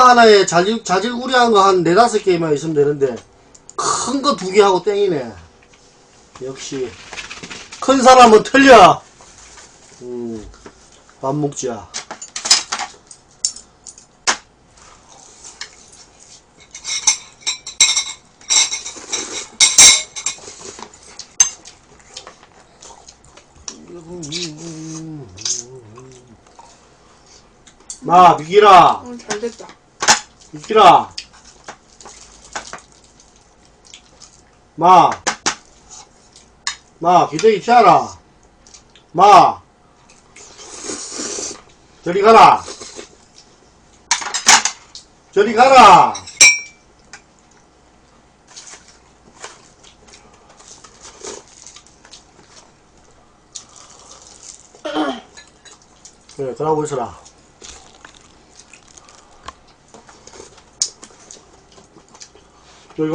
거 하나에 자질, 자질구리한 거 한 네다섯 개만 있으면 되는데, 큰 거 두 개 하고 땡이네. 역시. 큰 사람은 틀려! 음, 밥 먹자. 마, 미기라. 어, 잘 됐다. 미기라. 마. 마, 기저귀 피하라. 마. 저리 가라. 저리 가라. 그래, 있어라. 저리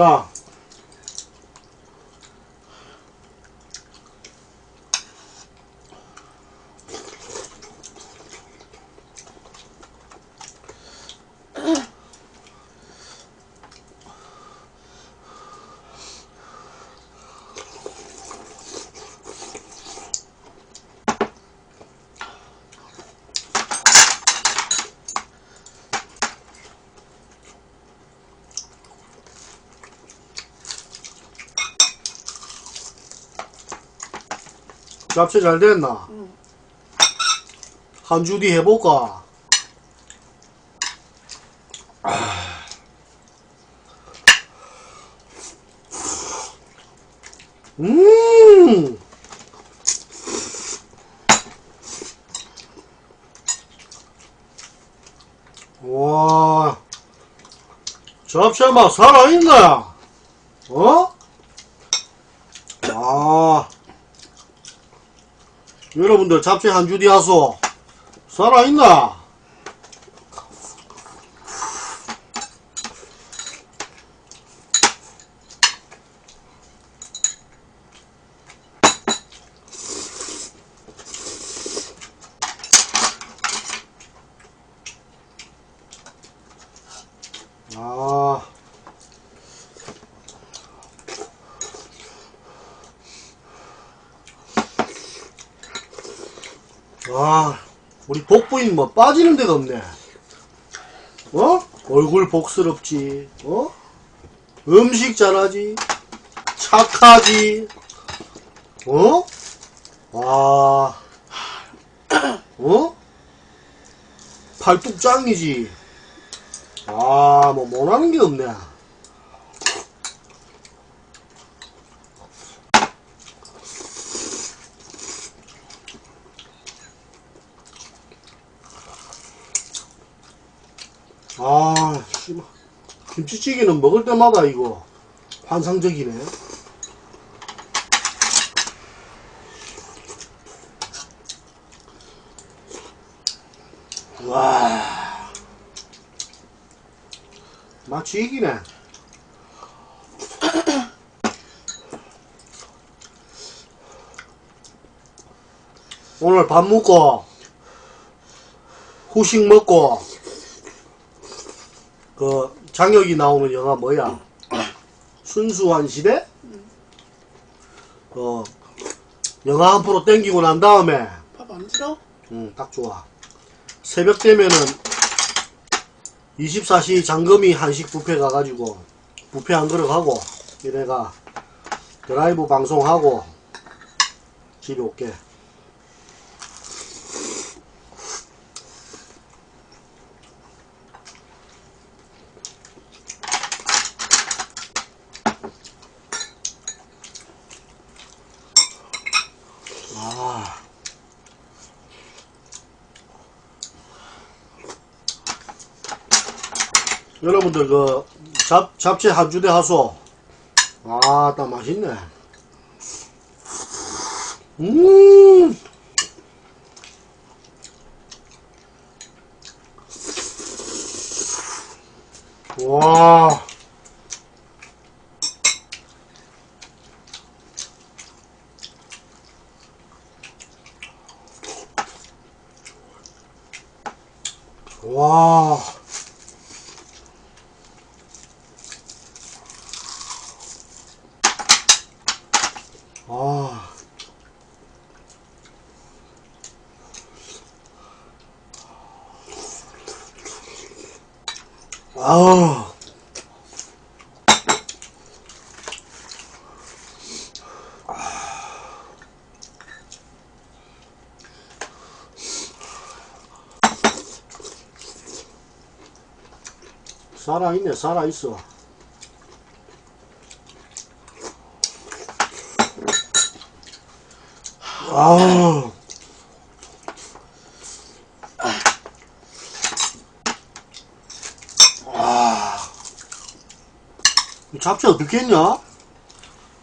잡채 잘 됐나? 응. 한 주 뒤 해볼까? 음! 와, 잡채 맛 살아있네! 어? 아. 여러분들 잡채 한 주디 하소 살아있나? 아 아, 우리 복부인 뭐 빠지는 데가 없네. 어? 얼굴 복스럽지. 어? 음식 잘하지. 착하지. 어? 와. 어? 팔뚝 짱이지. 아, 뭐, 못하는 게 없네. 김치찌개는 먹을 때마다 이거 환상적이네. 와. 마치 이기네. 오늘 밥 먹고 후식 먹고 그 장혁이 나오는 영화 뭐야? 순수한 시대? 그 영화 한 프로 땡기고 난 다음에 밥안 싫어? 음, 딱 좋아. 새벽 되면은 24시 장금이 한식 뷔페 가가지고 뷔페 한 그릇 하고 이래가 드라이브 방송하고 집에 올게. 아. 여러분들 그 잡, 잡채 한 주대 하소 아따 맛있네 음 와. 와. 아우. 살아있네, 살아있어. 아우. 잡채 어떻게 했냐?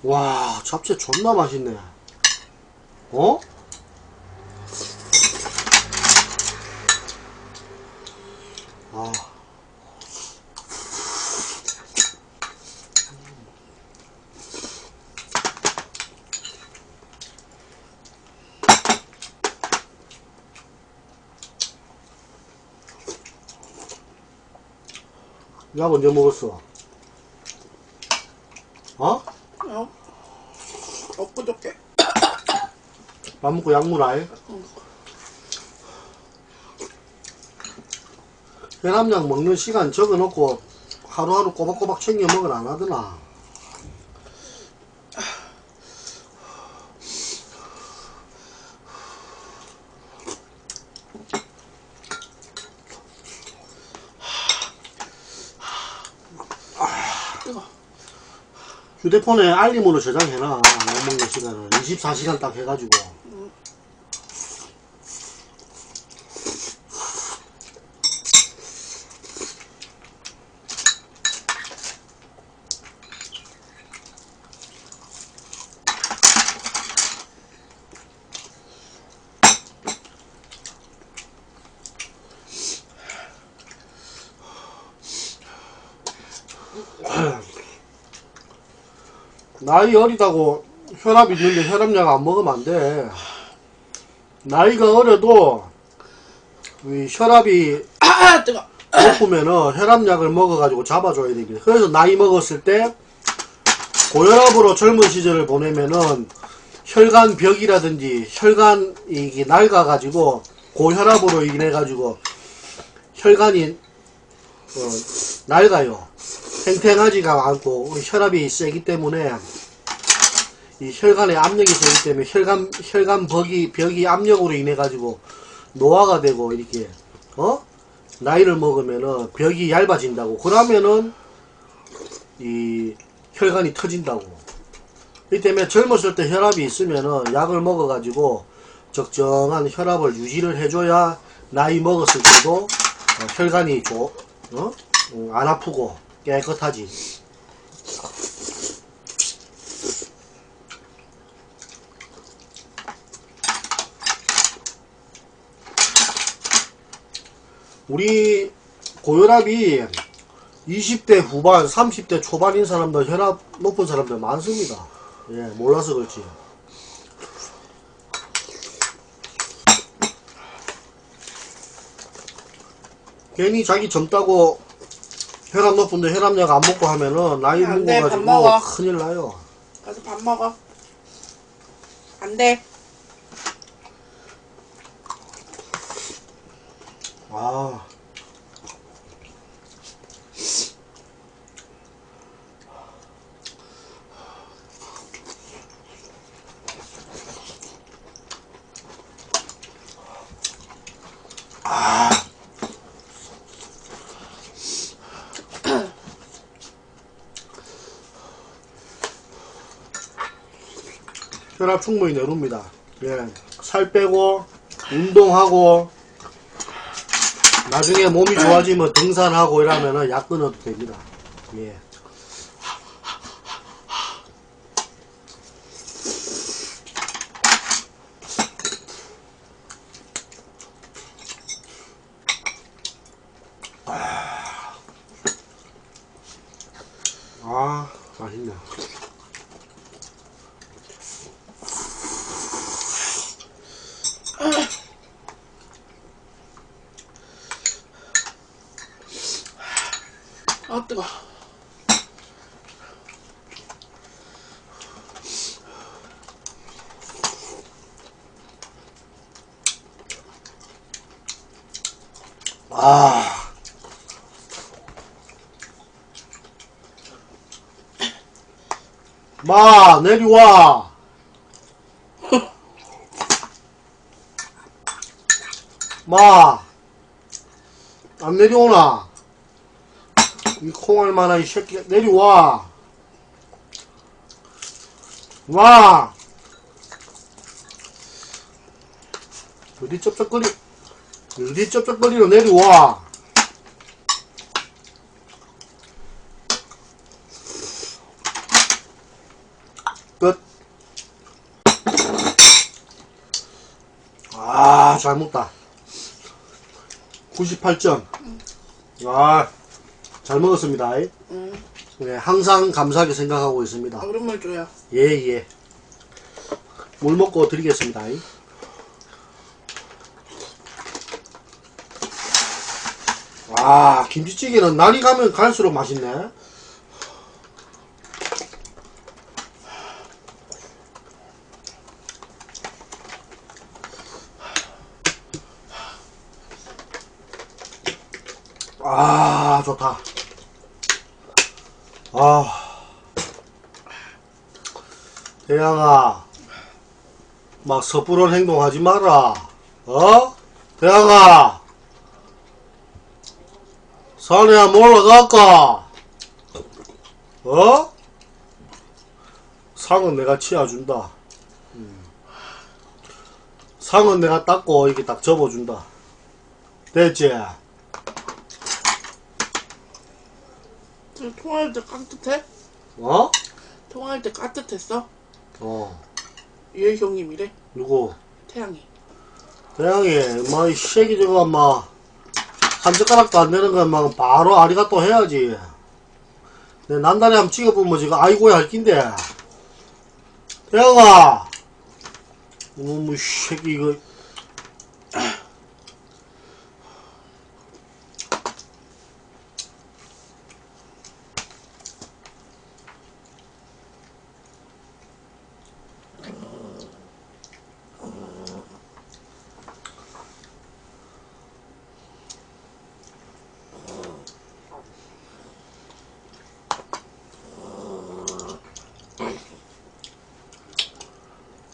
와, 잡채 존나 맛있네. 어? 아. 약 언제 먹었어? 어? 어? 엊그저께 밥 먹고 약물 아예? 해남약 먹는 시간 적어놓고 하루하루 꼬박꼬박 챙겨 먹으라 안 하더나. 휴대폰에 알림으로 저장해놔. 약 먹는 시간을. 24시간 딱 해가지고. 나이 어리다고 혈압 있는데 혈압약 안 먹으면 안 돼. 나이가 어려도 이 혈압이 아 뜨거 높으면은 혈압약을 먹어가지고 잡아줘야 되거든. 그래서 나이 먹었을 때 고혈압으로 젊은 시절을 보내면은 혈관 벽이라든지 혈관 이게 낡아가지고 고혈압으로 인해 가지고 혈관이 어, 낡아요. 탱탱하지가 않고 혈압이 세기 때문에 이 혈관에 압력이 세기 때문에 혈관 혈관 벽이 벽이 압력으로 인해 가지고 노화가 되고 이렇게 어 나이를 먹으면은 벽이 얇아진다고 그러면은 이 혈관이 터진다고 이 때문에 젊었을 때 혈압이 있으면은 약을 먹어 가지고 적정한 혈압을 유지를 해줘야 나이 먹었을 때도 어, 혈관이 좋, 어? 음, 안 아프고 깨끗하지. 우리 고혈압이 20대 후반, 30대 초반인 사람들, 혈압 높은 사람들 많습니다. 예, 몰라서 그렇지. 괜히 자기 젊다고 혈압 높은데 혈압약 안 먹고 하면은 나이 안 돼, 밥 먹어가지고 먹어. 큰일 나요. 가서 밥 먹어 안 돼 아. 아. 혈압 충분히 내려옵니다. 예. 살 빼고, 운동하고, 나중에 몸이 좋아지면 등산하고 이러면은 약 끊어도 됩니다. 예. 아. 마, 내려와! 마! 안 내려오나? 이 콩알만한 이 새끼, 내려와! 와! 어디 쩝쩝거리 어디 쩝쩝거리로 내려와. 끝. 아, 잘 먹다. 98점. 아, 잘 먹었습니다. 응. 네, 항상 감사하게 생각하고 있습니다. 얼음물 줘요. 예, 예. 물 먹고 드리겠습니다. 아, 김치찌개는 날이 가면 갈수록 맛있네. 아, 좋다. 아. 대양아, 막 섣부른 행동하지 마라. 어? 대양아, 산에 한번 올라갈까? 어? 상은 내가 치워준다. 음. 상은 내가 닦고 이렇게 딱 접어준다. 됐지? 저 통화할 때 깍듯해? 어? 통화할 때 깍듯했어? 어, 유해 형님이래. 누구? 태양이. 대양이, 뭐, 이 새끼 저거, 막, 한 젓가락도 안 되는 건, 막, 바로 아리가또 해야지. 내 난다리 한번 찍어보면 지금, 아이고야 할 낀데. 대양아! 어머, 이 새끼, 이거.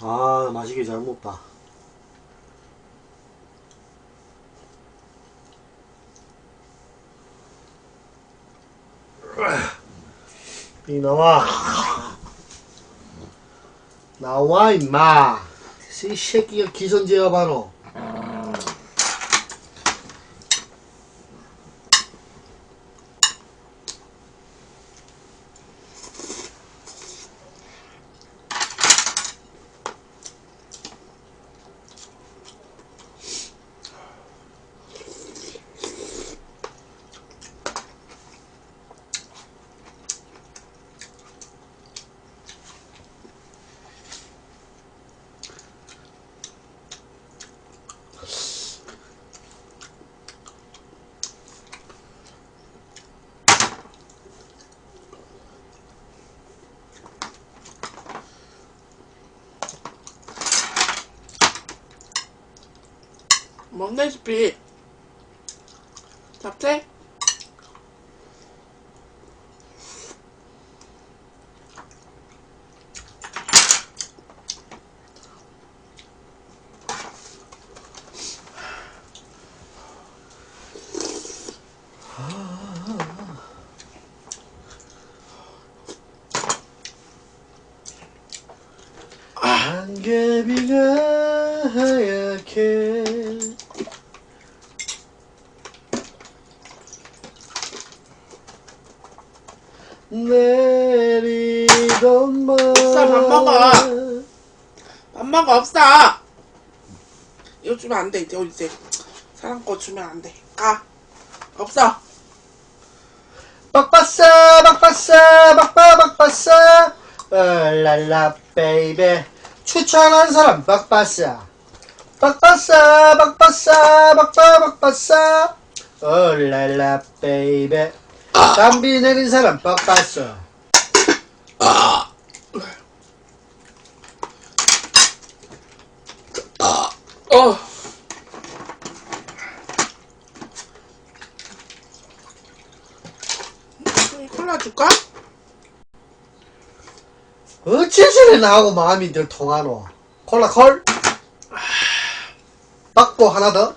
아, 맛있게 잘 먹다. 이 나와. 나와, 임마. 이 새끼가 기선제압 하노. 먹다시피 잡채? 안개비가 하얗게 내리던 없어, 밥 먹어. 밥 먹어 없어. 이거 주면 안 돼. 이제 이제 사람 거 주면 안 돼. 가. 없어. 박바싸 박바 박바싸 얼랄라 베이베 추천한 사람 박바싸 박바싸 박바싸 박바 박바싸 얼랄라 베이베 담비 내린 사람 박바싸 어. 콜라 줄까? 어째서래 나하고 마음이 늘 통하노? 콜라 콜? 받고 하나 더?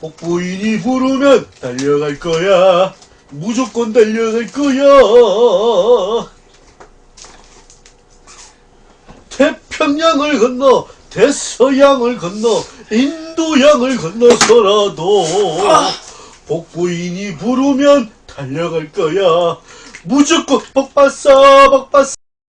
복부인이 부르면 달려갈 거야. 무조건 달려갈 거야. 태평양을 건너 대서양을 건너 인도양을 건너서라도 복부인이 부르면 달려갈 거야. 무조건 복받어 복받어